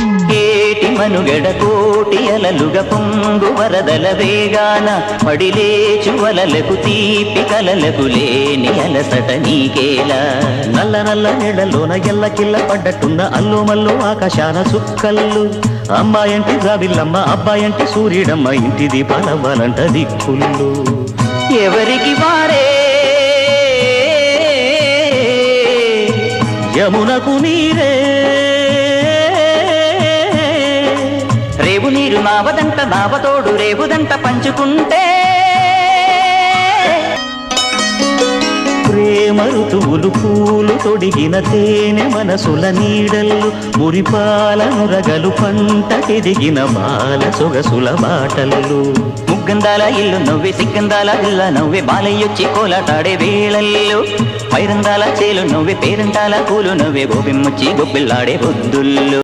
కేటి మనుగడ కోటి అలలుగ పొంగు వరదల వేగాన పడిలేచు వలలకు తీపి కలలకు లేని అలసట నీకేలా. నల్ల నల్ల నీళ్ళలోన ఎల్ల కిల్ల పడ్డట్టున్న అల్లు మల్లు ఆకాశాన సుక్కల్లు. అమ్మాయంటి జాబిల్లమ్మ అబ్బాయంటి సూర్యుడమ్మ ఇంటి దీపాలవ్వాలంట దిక్కుళ్ళు. ఎవరికి వారే? యమునకు నీరే. రేవు నీరు నావదంట నావతోడు రేవుదంట పంచుకుంటే. ప్రేమ ఋతువులు పూలు తొడిగిన తేనె మనసుల నీడల్లు మురిపాలను రగలు పంట ఎదిగిన బాల సొగసుల బాటలు ముగ్గందాల ఇల్లు నవ్వే సిగ్గందాల ఇల్ల నవ్వే బాలయ్యొచ్చి కోలాటాడే వేళల్లో. పైరందాల చేలు నవ్వే పేరంటాల పూలు నవ్వే గోపిమ్మొచ్చి గొబ్బిల్లాడే బొద్దుల్లో.